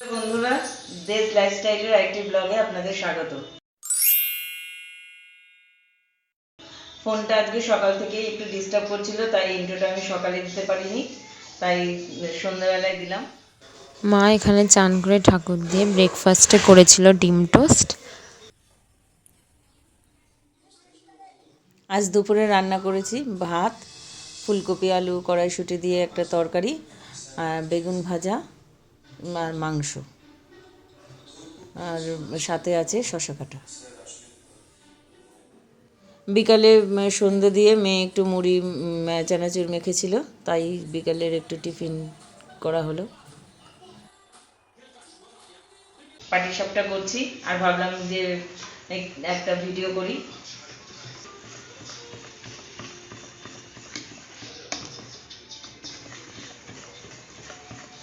বন্ধুরা দেশ লাইফস্টাইলের আইটি ব্লগে আপনাদের স্বাগত। ফোনটা আজকে সকাল থেকেই একটু ডিস্টার্ব করছিল তাই ইন্ট্রোটা আমি সকালে দিতে পারিনি তাই সন্ধ্যাবেলায় দিলাম। মা এখানে চান করে ঠাকুর দিয়ে ব্রেকফাস্টে করেছিল ডিম টোস্ট। আজ দুপুরে রান্না করেছি ভাত ফুলকপি আলু কড়াইশুঁটি দিয়ে একটা তরকারি আর বেগুন ভাজা। মাংস। আর সাথে আছে শশা কাটা। বিকালে উম, সন্ধ্যে দিয়ে মেয়ে একটু মুড়ি চানাচুর মেখেছিল তাই বিকালের একটু টিফিন করা হলো। পাটিসাপটা করছি আর ভাবলাম যে একটা ভিডিও করি।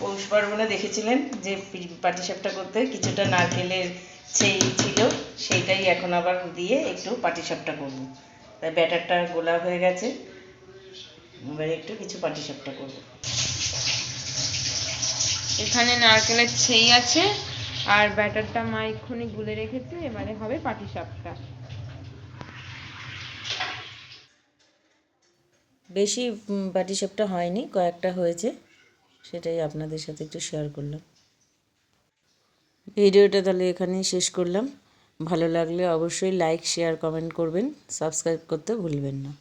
পৌষ পার্বণে দেখেছিলেন যে পাটিসাপটা করতে কিছুটা নারকেলের সেই ছিল সেইটাই এখন আবার দিয়ে একটু পাটিসাপটা করব। তাই ব্যাটারটা গোলা হয়ে গেছে। এবার একটু কিছু পাটিসাপটা করব। এখানে নারকেলের ছেই আছে আর ব্যাটারটা মা এক্ষুনি গুলে রেখেছে এবারে হবে পাটিসাপটা। বেশি পাটিসাপটা হয়নি কয়েকটা হয়েছে। সেটাই আপনাদের সাথে একটু শেয়ার করলাম। ভিডিওটা তাহলে এখানেই শেষ করলাম। ভালো লাগলে অবশ্যই লাইক শেয়ার কমেন্ট করবেন। সাবস্ক্রাইব করতে ভুলবেন না।